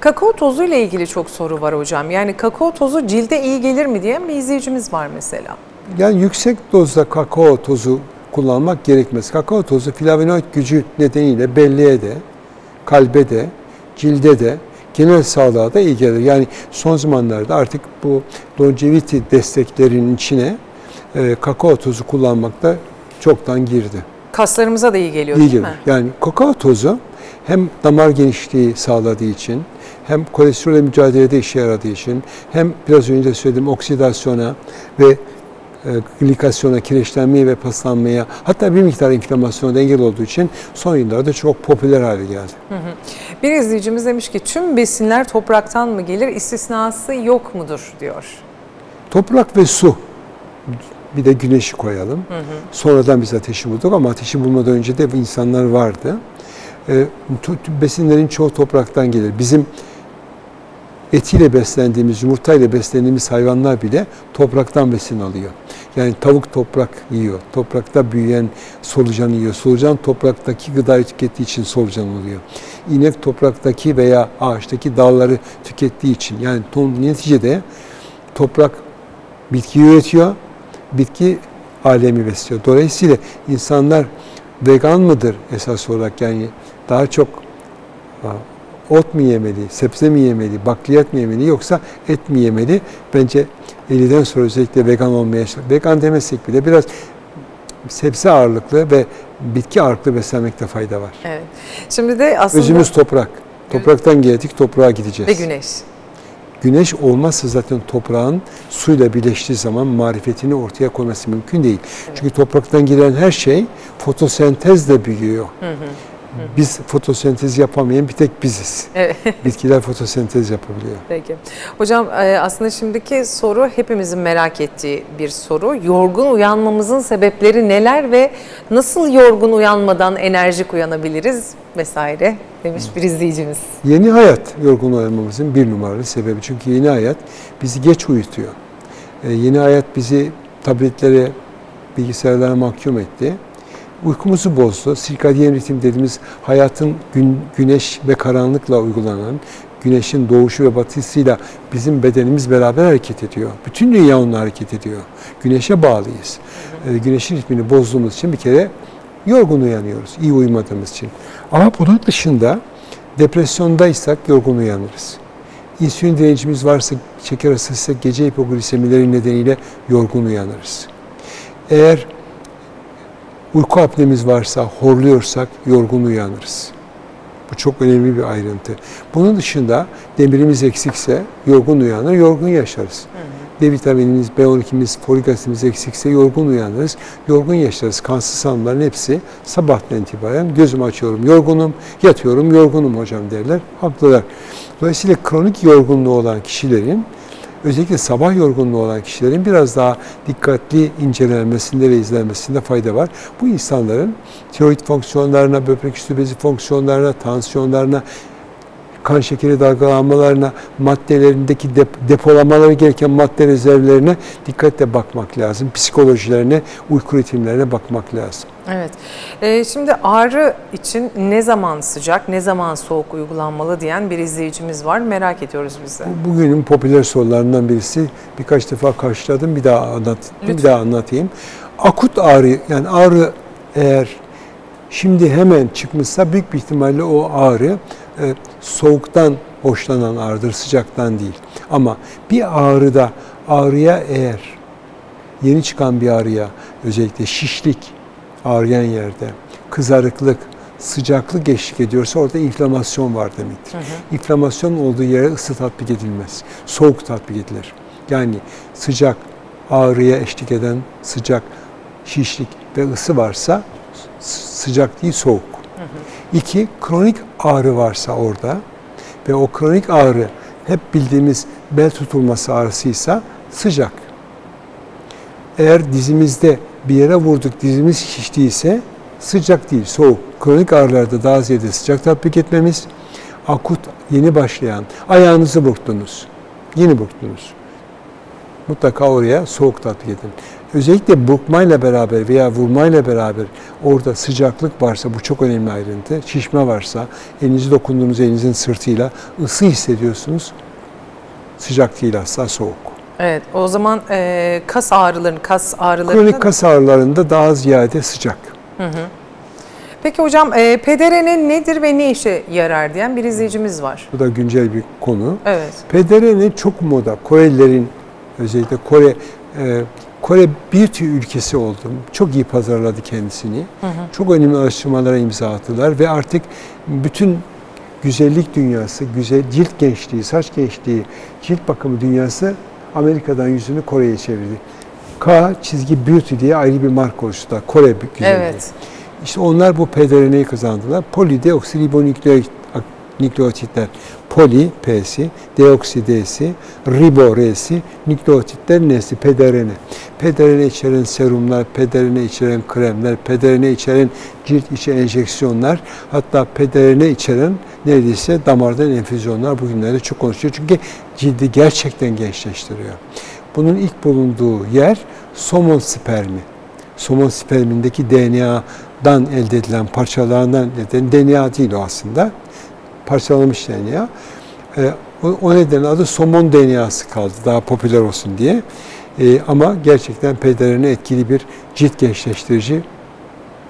Kakao tozu ile ilgili çok soru var hocam. Yani kakao tozu cilde iyi gelir mi diyen bir izleyicimiz var mesela. Yani yüksek dozda kakao tozu kullanmak gerekmez. Kakao tozu flavonoid gücü nedeniyle belleğe de, kalbe de, cilde de, genel sağlığa da iyi gelir. Yani son zamanlarda artık bu longevity desteklerinin içine e, kakao tozu kullanmak da çoktan girdi. Kaslarımıza da iyi geliyor İyi değil gelir. mi? Yani kakao tozu hem damar genişliği sağladığı için, hem kolesterolle mücadelede işe yaradığı için, hem biraz önce söylediğim oksidasyona ve e, glikasyona, kireçlenmeye ve paslanmaya, hatta bir miktar inflamasyona engel olduğu için son yıllarda çok popüler hale geldi. Bir izleyicimiz demiş ki tüm besinler topraktan mı gelir, istisnası yok mudur diyor. Toprak ve su, bir de güneşi koyalım. Sonradan biz ateşi bulduk ama ateşi bulmadan önce de insanlar vardı. E, besinlerin çoğu topraktan gelir. Bizim etiyle beslendiğimiz, yumurtayla beslendiğimiz hayvanlar bile topraktan besin alıyor. Yani tavuk toprak yiyor. Toprakta büyüyen solucan yiyor. Solucan topraktaki gıdayı tükettiği için solucan oluyor. İnek topraktaki veya ağaçtaki dalları tükettiği için. Yani neticede toprak bitki üretiyor, bitki alemi besliyor. Dolayısıyla insanlar vegan mıdır esas olarak yani daha çok ot mu yemeli, sebze mi yemeli, bakliyat mı yemeli yoksa et mi yemeli? Bence 50'den sonra özellikle vegan olmaya vegan demesek bile biraz sebze ağırlıklı ve bitki ağırlıklı beslenmekte fayda var. Evet. Şimdi de aslında Özümüz toprak. Topraktan geldik, toprağa gideceğiz. ve güneş. Güneş olmazsa zaten toprağın suyla birleştiği zaman marifetini ortaya koyması mümkün değil. Çünkü topraktan gelen her şey fotosentezle büyüyor. Biz fotosentez yapamayan bir tek biziz. Evet. Bitkiler fotosentez yapabiliyor. Peki. Hocam e, aslında şimdiki soru hepimizin merak ettiği bir soru. Yorgun uyanmamızın sebepleri neler ve nasıl yorgun uyanmadan enerjik uyanabiliriz vesaire demiş bir izleyicimiz. Yeni hayat yorgun olmamızın bir numaralı sebebi. Çünkü yeni hayat bizi geç uyutuyor. Ee, yeni hayat bizi tabletlere, bilgisayarlara mahkum etti. Uykumuzu bozdu. Sirkadiyen ritim dediğimiz hayatın gün, güneş ve karanlıkla uygulanan, güneşin doğuşu ve batısıyla bizim bedenimiz beraber hareket ediyor. Bütün dünya onunla hareket ediyor. Güneşe bağlıyız. Ee, güneşin ritmini bozduğumuz için bir kere yorgun uyanıyoruz, iyi uyumadığımız için. Ama bunun dışında depresyondaysak yorgun uyanırız. İnsülin direncimiz varsa, şeker hastasıysak gece hipoglisemileri nedeniyle yorgun uyanırız. Eğer uyku apnemiz varsa, horluyorsak yorgun uyanırız. Bu çok önemli bir ayrıntı. Bunun dışında demirimiz eksikse yorgun uyanır, yorgun yaşarız. D vitaminimiz, B12'miz, folik asitimiz eksikse yorgun uyanırız, yorgun yaşarız. Kansız hanımların hepsi sabahtan itibaren gözümü açıyorum, yorgunum, yatıyorum, yorgunum hocam derler. Haklılar. Dolayısıyla kronik yorgunluğu olan kişilerin özellikle sabah yorgunluğu olan kişilerin biraz daha dikkatli incelenmesinde ve izlenmesinde fayda var. Bu insanların tiroid fonksiyonlarına, böbrek üstü bezi fonksiyonlarına, tansiyonlarına, kan şekeri dalgalanmalarına, maddelerindeki dep- depolamaları gereken madde rezervlerine dikkatle bakmak lazım. Psikolojilerine, uyku ritimlerine bakmak lazım. Evet. Ee, şimdi ağrı için ne zaman sıcak, ne zaman soğuk uygulanmalı diyen bir izleyicimiz var. Merak ediyoruz biz de. Bu- Bugünün popüler sorularından birisi birkaç defa karşıladım bir daha anlat bir daha anlatayım. Akut ağrı yani ağrı eğer şimdi hemen çıkmışsa büyük bir ihtimalle o ağrı e, soğuktan hoşlanan ağrıdır, sıcaktan değil. Ama bir ağrıda ağrıya eğer yeni çıkan bir ağrıya özellikle şişlik ağrıyan yerde kızarıklık, sıcaklık eşlik ediyorsa orada inflamasyon var demektir. İnflamasyon olduğu yere ısı tatbik edilmez. Soğuk tatbik edilir. Yani sıcak, ağrıya eşlik eden sıcak, şişlik ve ısı varsa sıcak değil soğuk. İki, kronik ağrı varsa orada ve o kronik ağrı hep bildiğimiz bel tutulması ağrısıysa sıcak. Eğer dizimizde bir yere vurduk dizimiz şiştiyse sıcak değil soğuk. Kronik ağrılarda daha ziyade sıcak tatbik etmemiz. Akut yeni başlayan ayağınızı burktunuz. Yeni burktunuz. mutlaka oraya soğuk tatbik edin. Özellikle burkmayla beraber veya vurmayla beraber orada sıcaklık varsa bu çok önemli ayrıntı. Şişme varsa elinizi dokunduğunuz elinizin sırtıyla ısı hissediyorsunuz. Sıcak değil asla soğuk. Evet, o zaman e, kas ağrılarının, kas ağrılarının... Kronik kas ağrılarında daha ziyade sıcak. Peki hocam, e, PDRN nedir ve ne işe yarar diyen bir izleyicimiz var. Bu da güncel bir konu. Evet. PDRN çok moda. Korelilerin özellikle Kore e, Kore beauty ülkesi oldu. Çok iyi pazarladı kendisini. Çok önemli araştırmalara imza attılar ve artık bütün güzellik dünyası, güzel cilt gençliği, saç gençliği, cilt bakımı dünyası Amerika'dan yüzünü Kore'ye çevirdi. K çizgi beauty diye ayrı bir marka oluşturdular. Kore güzelliği. Evet. İşte onlar bu pDRN'yi kazandılar. Polideoksiribonükleotitler. Poli P'si, deoksi D'si, ribo R'si, nükleotitler N'si, pDRN. pDRN içeren serumlar, pDRN içeren kremler, pDRN içeren cilt içi enjeksiyonlar, hatta pDRN içeren neredeyse damardan enfüzyonlar bugünlerde çok konuşuyor. Çünkü cildi gerçekten gençleştiriyor. Bunun ilk bulunduğu yer somon spermi somon spermindeki DNA'dan elde edilen parçalarından elde edilen DNA değil o aslında. Parçalanmış DNA. Ee, o, o nedenle adı somon DNA'sı kaldı daha popüler olsun diye. Ee, ama gerçekten pDRN etkili bir cilt gençleştirici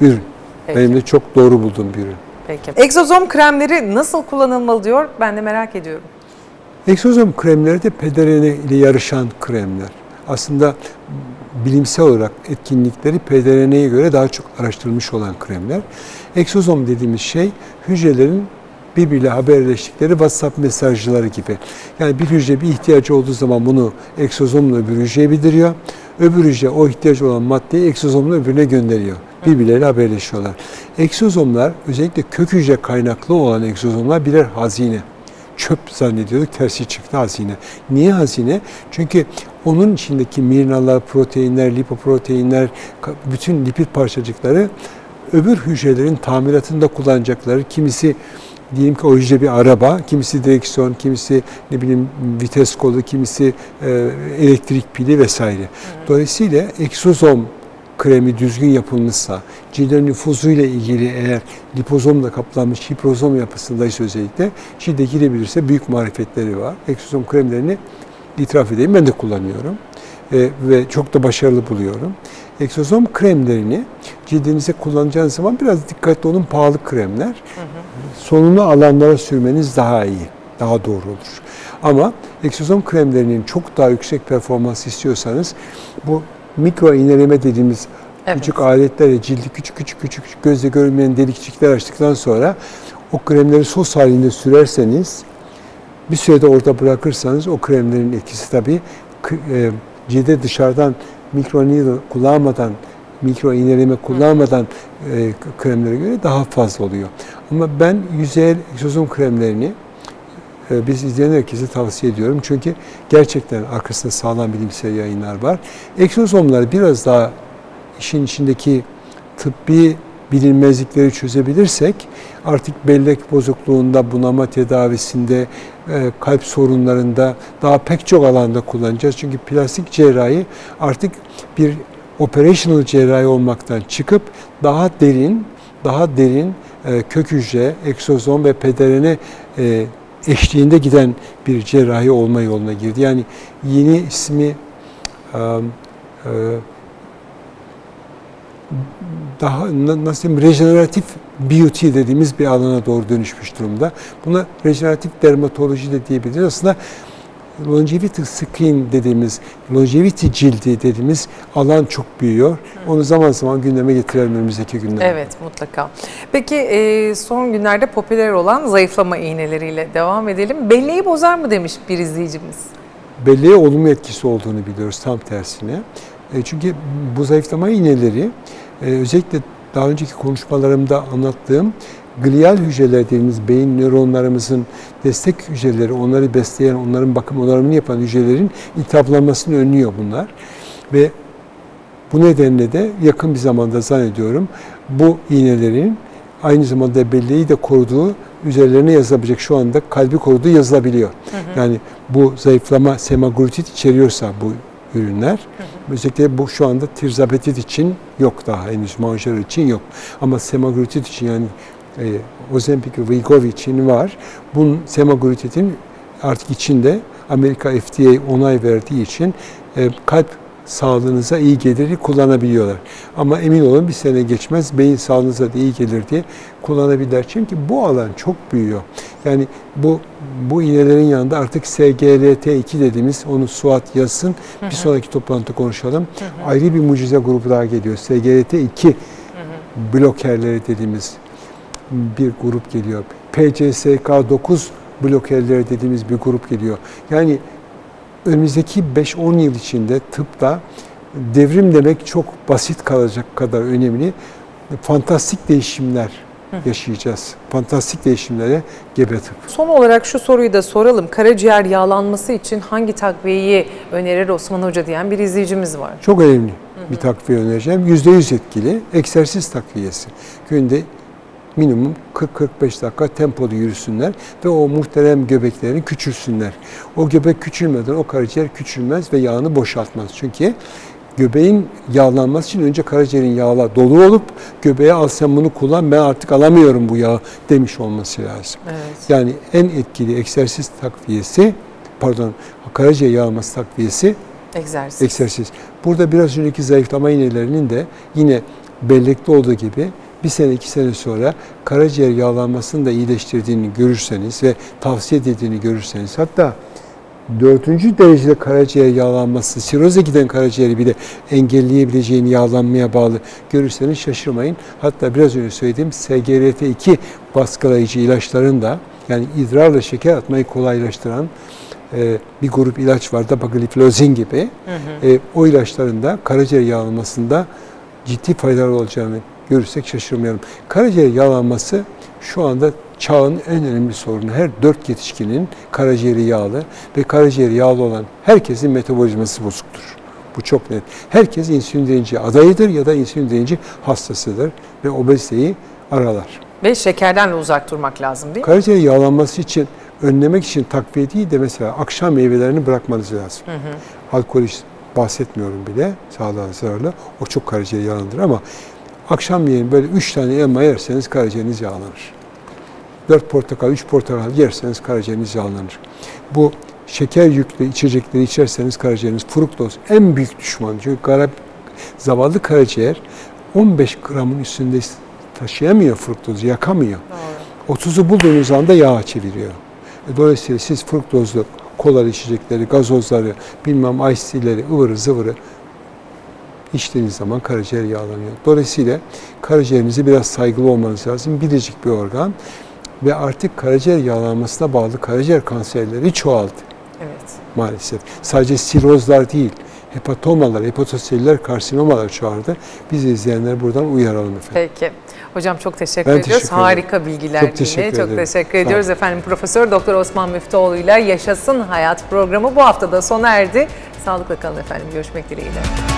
ürün. Peki. Benim de çok doğru bulduğum bir ürün. Peki. Egzozom kremleri nasıl kullanılmalı diyor. Ben de merak ediyorum. Eksozom kremleri de pDRN ile yarışan kremler. Aslında bilimsel olarak etkinlikleri pDRN'ye göre daha çok araştırılmış olan kremler. Eksozom dediğimiz şey hücrelerin birbiriyle haberleştikleri WhatsApp mesajcıları gibi. Yani bir hücre bir ihtiyacı olduğu zaman bunu eksozomla öbür hücreye bildiriyor. Öbür hücre o ihtiyacı olan maddeyi eksozomla öbürüne gönderiyor. Birbirleriyle haberleşiyorlar. Eksozomlar özellikle kök hücre kaynaklı olan egzozomlar birer hazine çöp zannediyorduk. Tersi çıktı hazine. Niye hazine? Çünkü onun içindeki minerallar, proteinler, lipoproteinler, bütün lipid parçacıkları öbür hücrelerin tamiratında kullanacakları kimisi diyelim ki o hücre bir araba, kimisi direksiyon, kimisi ne bileyim vites kolu, kimisi e, elektrik pili vesaire. Dolayısıyla egzozom kremi düzgün yapılmışsa, cildin nüfuzuyla ilgili eğer lipozomla kaplanmış hiprozom yapısındaysa özellikle cilde girebilirse büyük marifetleri var. Eksozom kremlerini itiraf edeyim ben de kullanıyorum Ee, ve çok da başarılı buluyorum. Eksozom kremlerini cildinize kullanacağınız zaman biraz dikkatli olun pahalı kremler. Solunumlu alanlara sürmeniz daha iyi, daha doğru olur. Ama eksozom kremlerinin çok daha yüksek performans istiyorsanız bu mikro iğneleme dediğimiz Evet. küçük aletlerle cildi küçük küçük küçük gözle görünmeyen delikçikler açtıktan sonra o kremleri sos halinde sürerseniz bir sürede orada bırakırsanız o kremlerin etkisi tabii e, cilde dışarıdan mikro needle kullanmadan mikro iğneleme kullanmadan e, kremlere göre daha fazla oluyor. Ama ben yüzeyel egzozom kremlerini e, biz izleyen herkese tavsiye ediyorum. Çünkü gerçekten arkasında sağlam bilimsel yayınlar var. Egzozomlar biraz daha işin içindeki tıbbi bilinmezlikleri çözebilirsek artık bellek bozukluğunda, bunama tedavisinde, e, kalp sorunlarında daha pek çok alanda kullanacağız. Çünkü plastik cerrahi artık bir operational cerrahi olmaktan çıkıp daha derin, daha derin e, kök hücre, eksozom ve pDRN e, eşliğinde giden bir cerrahi olma yoluna girdi. Yani yeni ismi e, daha na- nasıl diyeyim rejeneratif beauty dediğimiz bir alana doğru dönüşmüş durumda. Buna rejeneratif dermatoloji de diyebiliriz. Aslında longevity skin dediğimiz, longevity cildi dediğimiz alan çok büyüyor. Onu zaman zaman gündeme getirelim önümüzdeki günlerde. Evet mutlaka. Peki e, son günlerde popüler olan zayıflama iğneleriyle devam edelim. Belleği bozar mı demiş bir izleyicimiz. belleğe olumlu etkisi olduğunu biliyoruz tam tersine. E, çünkü bu zayıflama iğneleri e, özellikle daha önceki konuşmalarımda anlattığım glial hücreler dediğimiz beyin nöronlarımızın destek hücreleri, onları besleyen, onların bakım onarımını yapan hücrelerin iltihaplanmasını önlüyor bunlar. Ve bu nedenle de yakın bir zamanda zannediyorum bu iğnelerin aynı zamanda belleği de koruduğu üzerlerine yazılabilecek şu anda kalbi koruduğu yazılabiliyor. Yani bu zayıflama semaglutid içeriyorsa bu ürünler. Özellikle bu şu anda tirzabetit için yok daha henüz manjaro için yok. Ama semaglutid için yani e, Ozempic ve Wegovy için var. Bunun semaglutidin artık içinde Amerika FDA onay verdiği için e, kalp sağlığınıza iyi gelir kullanabiliyorlar. Ama emin olun bir sene geçmez beyin sağlığınıza da iyi gelir diye kullanabilirler. Çünkü bu alan çok büyüyor. Yani bu bu iğnelerin yanında artık SGLT2 dediğimiz onu Suat yazsın. Bir sonraki toplantıda konuşalım. Ayrı bir mucize grubu daha geliyor. SGLT2 blokerleri dediğimiz bir grup geliyor. PCSK9 blokerleri dediğimiz bir grup geliyor. Yani önümüzdeki 5-10 yıl içinde tıpta devrim demek çok basit kalacak kadar önemli fantastik değişimler yaşayacağız. Fantastik değişimlere gebe tıp. Son olarak şu soruyu da soralım. Karaciğer yağlanması için hangi takviyeyi önerir Osman Hoca diyen bir izleyicimiz var. Çok önemli bir takviye önereceğim. %100 etkili egzersiz takviyesi. Günde minimum 40-45 dakika tempolu yürüsünler ve o muhterem göbeklerini küçülsünler. O göbek küçülmeden o karaciğer küçülmez ve yağını boşaltmaz. Çünkü göbeğin yağlanması için önce karaciğerin yağla dolu olup göbeğe al sen bunu kullan ben artık alamıyorum bu yağı demiş olması lazım. Evet. Yani en etkili egzersiz takviyesi pardon karaciğer yağlaması takviyesi Egzersiz. egzersiz. Burada biraz önceki zayıflama iğnelerinin de yine bellekte olduğu gibi bir sene iki sene sonra karaciğer yağlanmasını da iyileştirdiğini görürseniz ve tavsiye edildiğini görürseniz hatta dördüncü derecede karaciğer yağlanması, siroze giden karaciğeri bile engelleyebileceğini yağlanmaya bağlı görürseniz şaşırmayın. Hatta biraz önce söylediğim SGLT2 baskılayıcı ilaçların da yani idrarla şeker atmayı kolaylaştıran e, bir grup ilaç var da Dapagliflozin gibi. E, o ilaçların da karaciğer yağlanmasında ciddi faydalı olacağını görürsek şaşırmayalım. Karaciğer yağlanması şu anda çağın en önemli sorunu. Her dört yetişkinin karaciğeri yağlı ve karaciğeri yağlı olan herkesin metabolizması bozuktur. Bu çok net. Herkes insülin direnci adayıdır ya da insülin direnci hastasıdır ve obeziteyi aralar. Ve şekerden de uzak durmak lazım değil mi? Karaciğer yağlanması için önlemek için takviye değil de mesela akşam meyvelerini bırakmanız lazım. Alkol hiç bahsetmiyorum bile sağlığa zararlı. O çok karaciğer yağlandır ama akşam yiyin böyle 3 tane elma yerseniz karaciğeriniz yağlanır. 4 portakal, 3 portakal yerseniz karaciğeriniz yağlanır. Bu şeker yüklü içecekleri içerseniz karaciğeriniz fruktoz en büyük düşman. Çünkü kara, zavallı karaciğer 15 gramın üstünde taşıyamıyor fruktozu, yakamıyor. 30'u bulduğunuz anda yağa çeviriyor. E, Dolayısıyla siz fruktozlu kola içecekleri, gazozları, bilmem ice tea'leri, ıvırı zıvırı içtiğiniz zaman karaciğer yağlanıyor. Dolayısıyla karaciğerinize biraz saygılı olmanız lazım. Biricik bir organ ve artık karaciğer yağlanmasına bağlı karaciğer kanserleri çoğaldı Evet. maalesef. Sadece sirozlar değil, hepatomalar, hepatoselüler karsinomalar çoğaldı. Biz izleyenler buradan uyaralım efendim. Peki. Hocam çok teşekkür Ben ediyoruz. teşekkür. Harika bilgiler Çok yine. teşekkür çok ederim. teşekkür ediyoruz efendim. Profesör Doktor Osman Müftüoğlu ile Yaşasın Hayat programı bu hafta da sona erdi. Sağlıkla kalın efendim. Görüşmek dileğiyle.